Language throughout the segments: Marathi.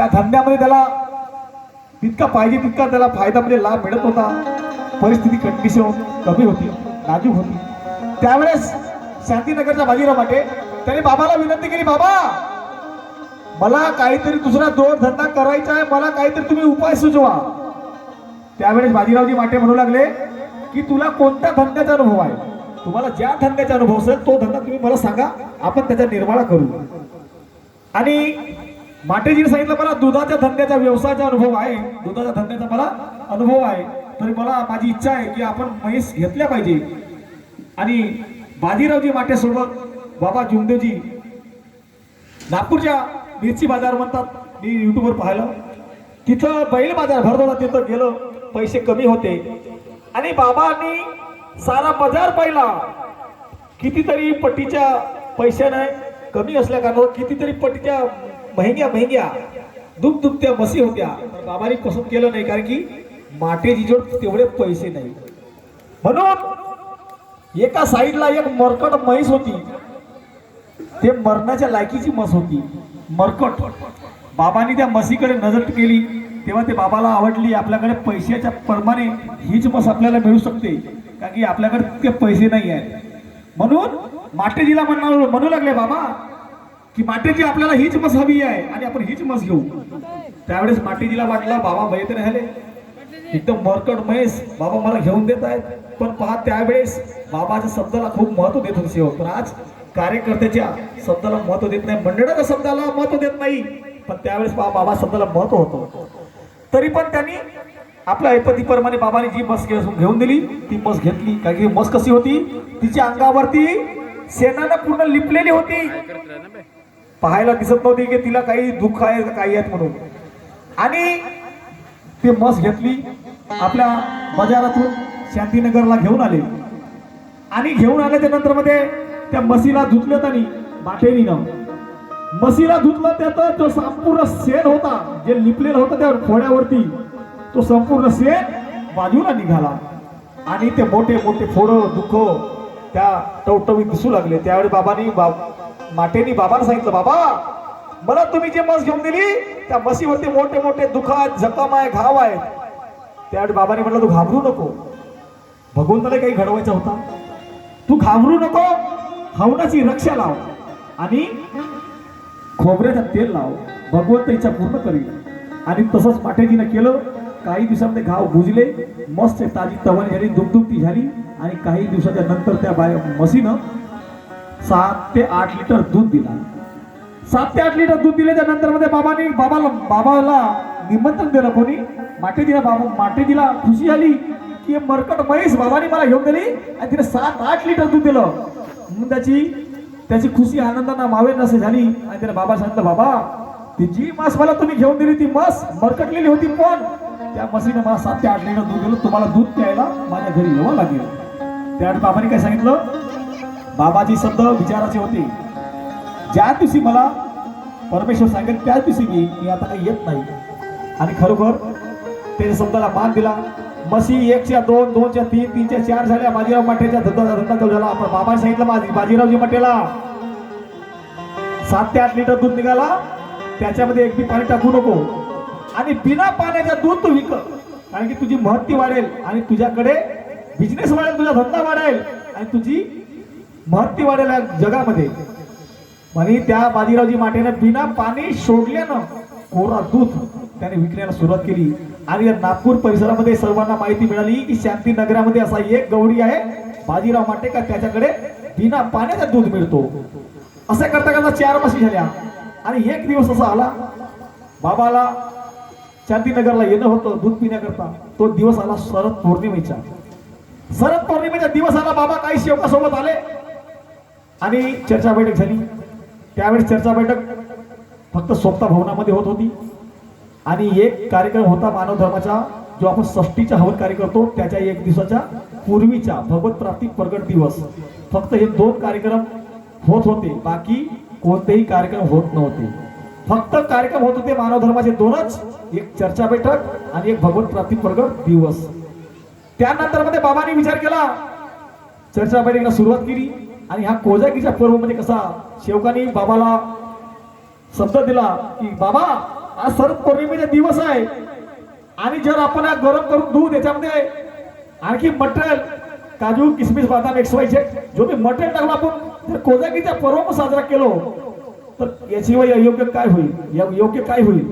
त्या धंद्यामध्ये त्याला तितका पाहिजे तितका त्याला फायदा म्हणजे लाभ मिळत होता. परिस्थिती कंडिशन कमी होती नाजूक होती. त्यावेळेस शांतीनगरच्या बाजीराव माटे त्याने बाबाला विनंती केली बाबा मला काहीतरी दुसरा जोडधंदा करायचा आहे मला काहीतरी तुम्ही उपाय सुचवा. त्यावेळेस बाजीरावजी माटे म्हणू लागले की तुला कोणत्या धंद्याचा अनुभव आहे? तुम्हाला ज्या धंद्याचा अनुभव असेल तो धंदा तुम्ही मला सांगा आपण त्याचा निर्माण करू. आणि माटेजीने सांगितलं मला दुधाच्या धंद्याचा व्यवसायाचा अनुभव आहे. दुधाच्या धंद्याचा मला अनुभव आहे. तरी मला माझी इच्छा आहे की आपण म्हैस घेतल्या पाहिजे. आणि बाजीरावजी माटेसोबत बाबा जुमदेवजी नागपूरच्या मिरची बाजार म्हणतात. मी युट्यूबवर पाहिलं. तिथं बैल बाजार भरत होता तिथं गेलो. पैसे कमी होते. आणि बाबांनी सारा बाजार पाहिला. कितीतरी पट्टीच्या पैशाने कमी असल्या कारण कितीतरी पट्टीच्या महंग्या महंग्या. दुप दुपत्या मसी होत्या. पण बाबांनी पसंत केलं नाही? कारण की माटेजीजवळ तेवढे पैसे नाही. म्हणून एका साईडला एक मरकट म्हैस होती. ते मरणाच्या लायकीची म्हस होती. मरकट. बाबांनी त्या मसीकडे नजर केली. तेव्हा ते बाबाला आवडली आपल्याकडे पैशाच्या प्रमाणे हीच मस आपल्याला मिळू शकते. कारण की आपल्याकडे ते पैसे नाही आहेत. म्हणून माटेजीला म्हणणार म्हणू लागले बाबा की माटेजी आपल्याला हीच मस हवी आहे आणि आपण हीच मस घेऊ. त्यावेळेस माटेजीला वाटलं बाबा भयत राहिले एकदम मरकट म्हैस बाबा मला घेऊन देत आहेत. पण पहा त्यावेळेस बाबाच्या शब्दाला खूप महत्त्व देत होते सेवक. पण आज कार्यकर्त्याच्या शब्दाला महत्त्व देत नाही. मंडळाच्या शब्दाला महत्त्व देत नाही. पण त्यावेळेस पहा बाबा शब्दाला महत्त्व होतं. तरी पण त्यांनी आपल्या ऐपतीप्रमाणे बाबाने जी बस घेऊन दिली ती बस घेतली. कारण की बस कशी होती? तिच्या अंगावरती सेनानं पूर्ण लिपलेली होती. पाहायला दिसत नव्हती की तिला काही दुःख आहे काही आहेत म्हणून. आणि ते मस घेतली आपल्या बाजारातून शांतीनगरला घेऊन आले. आणि घेऊन आल्याच्यानंतरमध्ये त्या मसीला धुतलं त्यांनी बाटेरीनं. मसीला धुतलं त्यात जो संपूर्ण सेन होता जे लिपलेला होता त्या फोड्यावरती तो संपूर्ण सेन बाजूला निघाला. आणि ते मोठे मोठे फोड दुःख त्या टवटवीत दिसू लागले. त्यावेळी बाबांनी बाब माटेनी बाबांना सांगितलं बाबा मला तुम्ही जे मस घेऊन दिली त्या मसीवरती मोठे मोठे दुखात जखम आहे घाव आहे. त्यावेळी बाबाने म्हटलं तू घाबरू नको. भगवंताला काही घडवायचा होता. तू घाबरू नको. हवनाची रक्षा लाव आणि खोबऱ्याचं तेल लाव. भगवंत इच्छा पूर्ण करील. आणि तसंच माटेजीनं केलं. काही दिवसामध्ये घाव बुजले. मस्त ताजी तवानी झाली दुपदुपती झाली. आणि काही दिवसाच्या नंतर त्या बाय मसीनं सात ते आठ लिटर दूध दिला. सात ते आठ लिटर दूध दिल्याच्या नंतर मध्ये बाबाने बाबाला बाबाला निमंत्रण दिलं कोणी? माटेजीला बाबा माटेजीला खुशी झाली की मरकट म्हैस बाबाने मला घेऊन दिली आणि तिने सात आठ लिटर दूध दिलं. मग त्याची त्याची खुशी आनंदानं मावे नसे झाली. आणि त्याने बाबा सांगितलं बाबा ती जी मास मला तुम्ही घेऊन दिली ती मास मरकटलेली होती पण त्या मसीनं मला सात ते आठ लिटर दूध दिलं. तुम्हाला दूध प्यायला माझ्या घरी यावं लागेल. त्यावेळी बाबाने काय सांगितलं? बाबाची शब्द विचाराचे होते. ज्या दिवशी मला परमेश्वर सांगेल त्याच दिवशी मी मी आता काही येत नाही. आणि खरोखर त्याच्या शब्दाला मान दिला. मशी एकच्या दोन दोनच्या तीन तीनच्या चार झाल्या. बाजीराव माटेच्या धंदा धंदा चालू झाला. पण बाबाने सांगितलं माझी बाजीरावजी माटेला सात ते आठ लिटर दूध निघाला. त्याच्यामध्ये एक बी पाणी टाकू नको. आणि बिना पाण्याचं दूध तू विक. कारण की तुझी महत्ती वाढेल आणि तुझ्याकडे बिझनेस वाढेल तुझा धंदा वाढेल आणि तुझी महत्ती जगामध्ये. म्हणे त्या बाजीरावजी माटेनं बिना पाणी सोडल्यानं कोरा दूध त्याने विकण्याला सुरुवात केली. आणि या नागपूर परिसरामध्ये सर्वांना माहिती मिळाली की शांती नगरामध्ये असा एक गवडी आहे बाजीराव माटे का त्याच्याकडे बिना पाण्याचा दूध मिळतो. असं करता करता चार मासी झाल्या. आणि एक दिवस असा आला बाबाला शांतीनगरला येणं होतं दूध पिण्याकरता. तो दिवस आला शरद पौर्णिमेचा. शरद पौर्णिमेच्या दिवस आला बाबा काही शेवकासोबत आले. आणि चर्चा बैठक झाली. त्यावेळेस चर्चा बैठक फक्त स्वप्ता भवनामध्ये होत होती. आणि एक कार्यक्रम होता मानव धर्माचा जो आपण षष्टीचा हवन कार्य करतो त्याच्या एक दिवसाच्या पूर्वीचा भगवत प्राप्ती प्रगट दिवस. फक्त हे दोन कार्यक्रम होत होते बाकी कोणतेही कार्यक्रम होत नव्हते. फक्त कार्यक्रम होत होते मानव धर्माचे दोनच एक चर्चा बैठक आणि एक भगवत प्राप्ती प्रगट दिवस. त्यानंतरमध्ये बाबांनी विचार केला. चर्चा बैठकीला सुरुवात केली. आणि ह्या कोजागीच्या पर्व कसा शेवकांनी बाबाला शब्द दिला की बाबा आज शरद पौर्णिमेचा दिवस आहे. आणि जर आपण हा गरम करून दूध याच्यामध्ये आणखी मटेरियल काजू किसमिस बदाम एक्स वाय झेड जो मी मटेरियल टाकलं आपण जर कोजागीचा पर्व साजरा केलो तर याशिवाय अयोग्य काय होईल? या- योग्य काय होईल?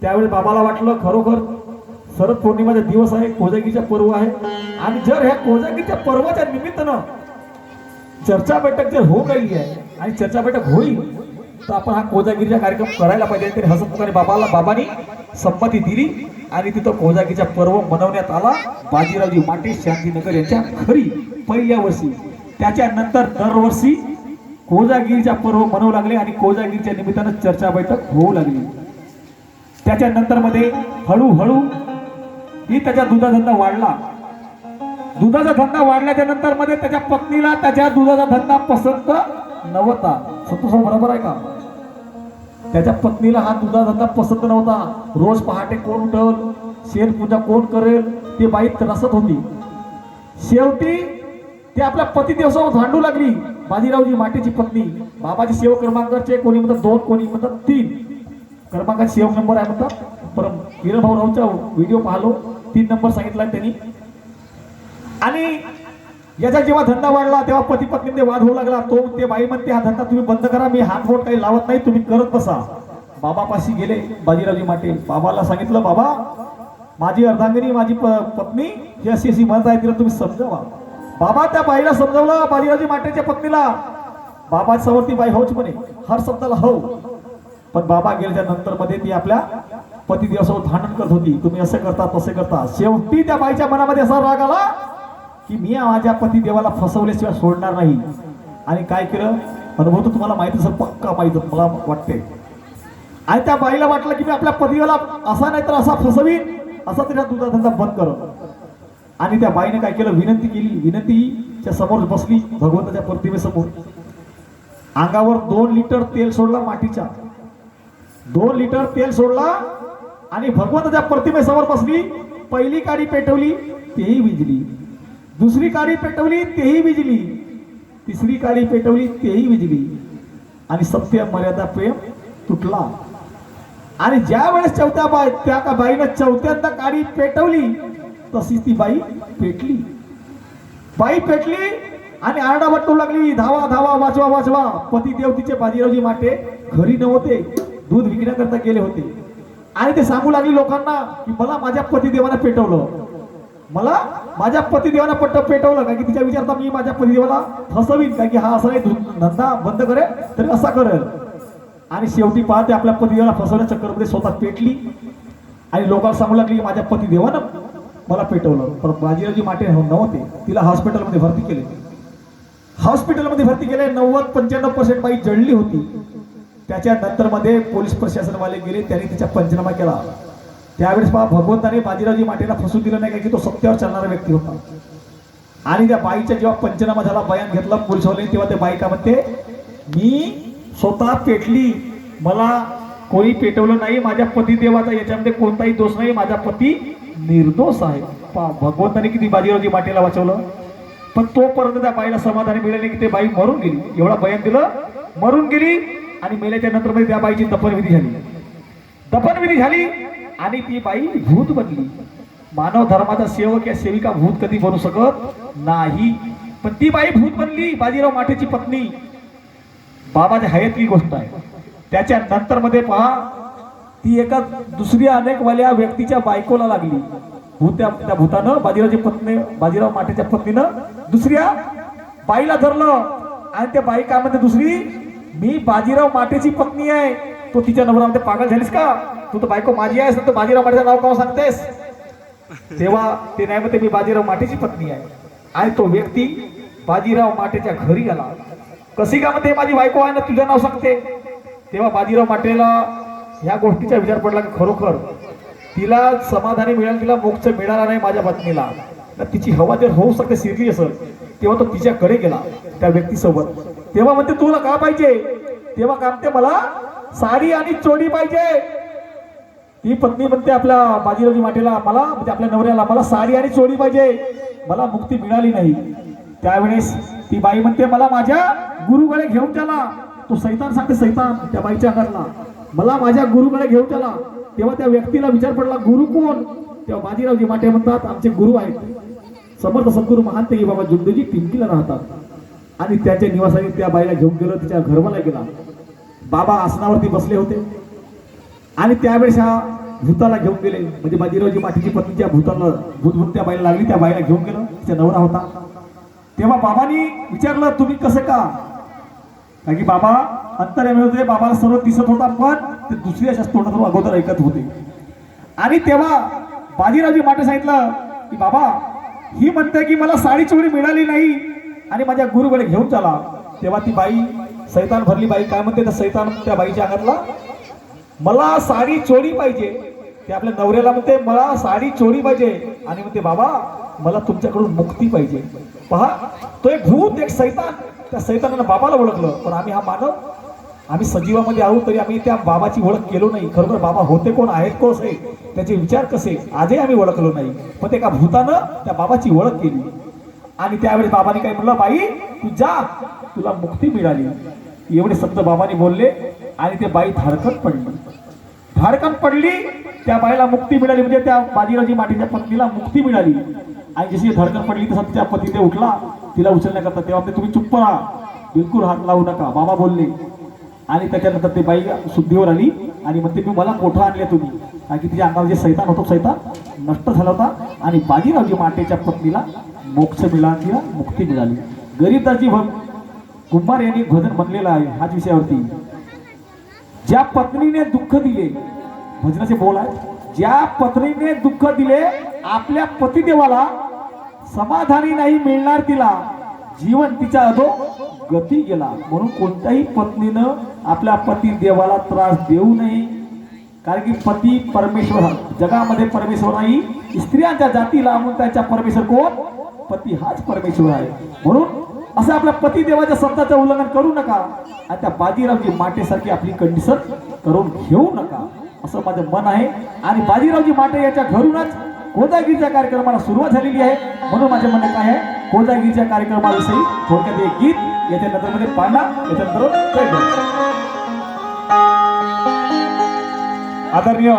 त्यावेळी बाबाला वाटलं खरोखर शरद पौर्णिमेचा दिवस आहे कोजागीचा पर्व आहे. आणि जर ह्या कोजागीच्या पर्वाच्या निमित्तानं चर्चा बैठक जर होऊ गई आहे आणि चर्चा बैठक होईल तर आपण हा कोजागिरीचा कार्यक्रम करायला पाहिजे. तरी हसतमुखाने बाबाला बाबांनी संमती दिली आणि तिथं कोजागिरीचा पर्व मनवण्यात आला. बाजीरावजी माटे शांतीनगर यांच्या घरी पहिल्या वर्षी. त्याच्यानंतर दरवर्षी कोजागिरीचा पर्व मनवू लागले आणि कोजागिरीच्या निमित्तानं चर्चा बैठक होऊ लागली. त्याच्यानंतरमध्ये हळूहळू ही त्याच्या दुधाधंदा वाढला. दुधाचा धंदा वाढल्याच्या नंतर मध्ये त्याच्या पत्नीला त्याच्या दुधाचा धंदा पसंत नव्हता. संतोष बरोबर आहे का? त्याच्या पत्नीला हा दुधाचा धंदा पसंत नव्हता. रोज पहाटे कोण उठल? शेण पूजा कोण करेल? ते बाई त्रासत होती. शेवटी ते आपल्या पती दिवसावर भांडू लागली. बाजीरावजी माटेची पत्नी. बाबाची सेव क्रमांकाचे कोणी म्हणतात दोन कोणी म्हणतात तीन. क्रमांकाचे सेवक नंबर आहे म्हणतात. परम किरण भाऊ व्हिडिओ पाहलो. तीन नंबर सांगितला त्यांनी. आणि याचा जेव्हा धंदा वाढला तेव्हा पती पत्नीमध्ये वाद होऊ लागला. तो ते बाई म्हणते हा धंदा तुम्ही बंद करा मी हात बोट काही लावत नाही तुम्ही करत बसा. बाबापाशी गेले बाजीरावजी माटे. बाबाला सांगितलं बाबा माझी अर्धांगिनी माझी प- पत्नी ही अशी अशी म्हणत आहे तिला तुम्ही समजावा. बाबा त्या बाईला समजावलं बाजीरावजी माटेच्या पत्नीला. बाबा समोर ती बाई होच म्हणे हर शब्दाला हो. पण बाबा गेल्याच्यानंतरमध्ये ती आपल्या पती दिवसावर भांडण करत होती. तुम्ही असं करता तसे करता. शेवटी त्या बाईच्या मनामध्ये असा राग आला की मी माझ्या पती देवाला फसवल्याशिवाय सोडणार नाही. आणि काय केलं? अनुभव तर तुम्हाला माहिती असेल पक्का माहिती मला वाटते आणि त्या बाईला वाटलं की मी आपल्या पतीला असा नाही तर असा फसवीन असा तिला दुधा धंदा बंद करत आणि त्या बाईने काय केलं? विनंती केली. विनंतीच्या समोर बसली भगवंताच्या प्रतिमेसमोर. अंगावर दोन लिटर तेल सोडला मातीच्या. दोन लिटर तेल सोडला आणि भगवंताच्या प्रतिमेसमोर बसली. पहिली काडी पेटवली तेही विजली. दुसरी काडी पेटवली तेही विजली. तिसरी काडी पेटवली तेही विजली. आणि सत्य मर्यादा प्रेम तुटला. आणि ज्या वेळेस चौथ्या बाई त्या का बाईनं चौथ्यांदा काडी पेटवली तशीच ती बाई पेटली. बाई पेटली आणि आरडा वाटू लागली धावा धावा वाचवा वाचवा पती देवतीचे बाजीरावजी माटे घरी नव्हते दूध विकण्याकरता गेले होते. आणि ते सांगू लागले लोकांना की मला माझ्या पतीदेवानं पेटवलं. मला माझ्या पतिदेवाला पट्ट पेटवलं का की तिच्या विचारता मी माझ्या पतिदेवाला फसवीन का की हा असा नाही धु- धंदा बंद करेल तरी असा करेल. आणि शेवटी पाहते आपल्या पतिदेवाला फसवण्या चक्करमध्ये स्वतः पेटली. आणि लोकांना सांगू लागली की माझ्या पतिदेवानं मला पेटवलं. पण बाजीराजी माटे नव्हते. तिला हॉस्पिटलमध्ये भरती केले. हॉस्पिटलमध्ये भरती केले नव्वद पंच्याण्णव पर्सेंट बाई जळली होती. त्याच्यानंतरमध्ये पोलीस प्रशासनवाले गेले त्यांनी तिचा पंचनामा केला. त्यावेळेस पहा भगवंताने बाजीरावजी माटेला फसू दिलं नाही का की तो सत्यावर चालणारा व्यक्ती होता. आणि त्या बाईच्या जेव्हा पंचनामा झाला बयान घेतला पुरुषवले तेव्हा त्या बाई का म्हणते मी स्वतः पेटली. मला कोणी पेटवलं नाही. माझ्या पतीदेवाचा याच्यामध्ये कोणताही दोष नाही. माझा पती निर्दोष आहे. पहा भगवंताने किती बाजीरावजी माटेला वाचवलं. पण तोपर्यंत त्या बाईला समाधानी मिळाले नाही की ते बाई मरून गेली. एवढा बयान दिलं मरून गेली आणि मेल्याच्या नंतर मध्ये त्या बाईची दफनविधी झाली. दफनविधी झाली आणि ती बाई भूत बनली. मानव धर्माचा सेवक या सेविका भूत कधी बनू शकत नाही. पण ती बाई भूत बनली बाजीराव माठेची पत्नी. बाबाच्या हयातली गोष्ट आहे. त्याच्या नंतर मध्ये पहा ती एका दुसरी अनेकवाल्या व्यक्तीच्या बायकोला लागली. भूत त्या भूतानं बाजीरावची पत्नी बाजीराव माठेच्या पत्नीनं दुसऱ्या बाईला धरलं. आणि त्या बाई काय म्हणते दुसरी मी बाजीराव माटेची पत्नी आहे. तो तिच्या नवऱ्यामध्ये पागल झालीस का? तू तर बायको माझी आहेस ना तर बाजीराव माटेचं नाव का सांगतेस? तेव्हा ते नाही म्हणते मी बाजीराव माटेची पत्नी आहे. आणि तो व्यक्ती बाजीराव माटेच्या घरी आला. कशी का म्हणते माझी बायको आहे ना तुझं नाव सांगते. तेव्हा बाजीराव माटेला ह्या गोष्टीचा विचार पडला की खरोखर तिला समाधानी मिळालं तिला मोक्ष मिळाला नाही माझ्या पत्नीला. तर तिची हवा जर होऊ शकते शिरली असेल तेव्हा तो तिच्याकडे गेला त्या व्यक्तीसोबत. तेव्हा म्हणते तुला का पाहिजे? तेव्हा का म्हणते मला साडी आणि चोडी पाहिजे. ती पत्नी म्हणते आपल्या बाजीरावजी माटेला मला म्हणजे आपल्या नवऱ्याला मला साडी आणि चोळी पाहिजे. मला मुक्ती मिळाली नाही. त्यावेळेस ती बाई म्हणते मला माझ्या गुरुकडे घेऊन चला. तो सैतान सांगते सैतान त्या बाईच्या अंगातला मला माझ्या गुरुकडे घेऊन चला. तेव्हा त्या व्यक्तीला विचार पडला गुरु कोण? तेव्हा बाजीरावजी माटे म्हणतात आमचे गुरु आहेत. समर्थ सद्गुरू महांतगी बाबा जुंदूजी टिंकीला राहतात. आणि त्याच्या निवासाने त्या बाईला घेऊन गेलो तिच्या घरवाला गेला. बाबा आसनावरती बसले होते. आणि त्यावेळेस हा भूताला घेऊन गेले. म्हणजे बाजीरावजी माठीची पत्नी त्या भूताला भूत त्या बाईला लागली त्या बाईला घेऊन गेलं. त्या नवरा होता. तेव्हा बाबांनी विचारलं तुम्ही कसं का? कारण की बाबा अंतर्यामी होते बाबाला सर्व दिसत होता पण ते दुसऱ्याच्या तोंडातून अगोदर ऐकत होते. आणि तेव्हा बाजीरावजी माटे सांगितलं की बाबा ही म्हणते की मला साडी चोरी मिळाली नाही आणि माझ्या गुरुकडे घेऊन चला. तेव्हा ती बाई सैतान भरली बाई काय म्हणते? तर सैतान त्या बाईच्या अंगातला मला साडी चोरी पाहिजे. ते आपल्या नवऱ्याला म्हणते मला साडी चोरी पाहिजे. आणि म्हणते बाबा मला तुमच्याकडून मुक्ती पाहिजे. पहा तो एक भूत एक सैतान. त्या सैतानानं बाबाला ओळखलं. पण आम्ही हा मानव आम्ही सजीवामध्ये आहोत तरी आम्ही त्या बाबाची ओळख केलो नाही. खरोखर बाबा होते कोण आहेत कोण असे त्याचे विचार कसे? आजही आम्ही ओळखलो नाही. पण ते एका भूतानं त्या बाबाची ओळख केली. आणि त्यावेळेस बाबाने काय म्हणलं बाई तू जा. तुला मुक्ती मिळाली. एवढे शब्द बाबाने बोलले. आणि ते बाई धाडकत पडली. धाडकन पडली त्या बाईला मुक्ती मिळाली. म्हणजे त्या बाजीराजी माटीच्या पत्नीला मुक्ती मिळाली. आणि जशी धडकन पडली तसं त्या पती ते उठला. तिला उचलण्याकरता तेव्हा ते तुम्ही चुप्प राहा बिलकुल हात लावू नका. बाबा बोलले. आणि त्याच्यानंतर ते बाई शुद्धीवर आली. आणि म्हणते मी मला मोठं आणले तुम्ही? कारण की तिच्या अंगावर जे सैतान होतो सैतान नष्ट झाला होता. आणि बाजीरावजी माटेच्या पत्नीला मोक्ष मिळाला तिला मुक्ती मिळाली. गरीबदाजी भग कुंभार यांनी भजन म्हणलेलं आहे ह्याच विषयावरती. ज्या पत्नीने दुःख दिले भजनाचे बोल आहे ज्या पत्नीने दुःख दिले आपल्या पतिदेवाला समाधानी नाही मिळणार तिला. जीवन तिच्या अधो गती गेला. म्हणून कोणत्याही पत्नीनं आपल्या पती देवाला त्रास देऊ नये. कारण की पती परमेश्वर जगामध्ये परमेश्वर नाही स्त्रियांच्या जातीला म्हणून त्यांच्या परमेश्वर कोण? पती हाच परमेश्वर आहे. म्हणून असं आपल्या पतीदेवाच्या शब्दाचं उल्लंघन करू नका. आणि त्या बाजीरावजी माटेसारखी आपली कंडिशन करून घेऊ नका. असं माझं मन आहे. आणि बाजीरावजी माटे याच्या घरूनच कोजागिरीच्या कार्यक्रमाला सुरुवात झालेली आहे. म्हणून माझे म्हणणं काय आहे? कोजागिरीच्या कार्यक्रमाविषयी थोडक्यात एक गीत याच्या नंतरमध्ये पांडा याच्यानंतर जय भीम. आदरणीय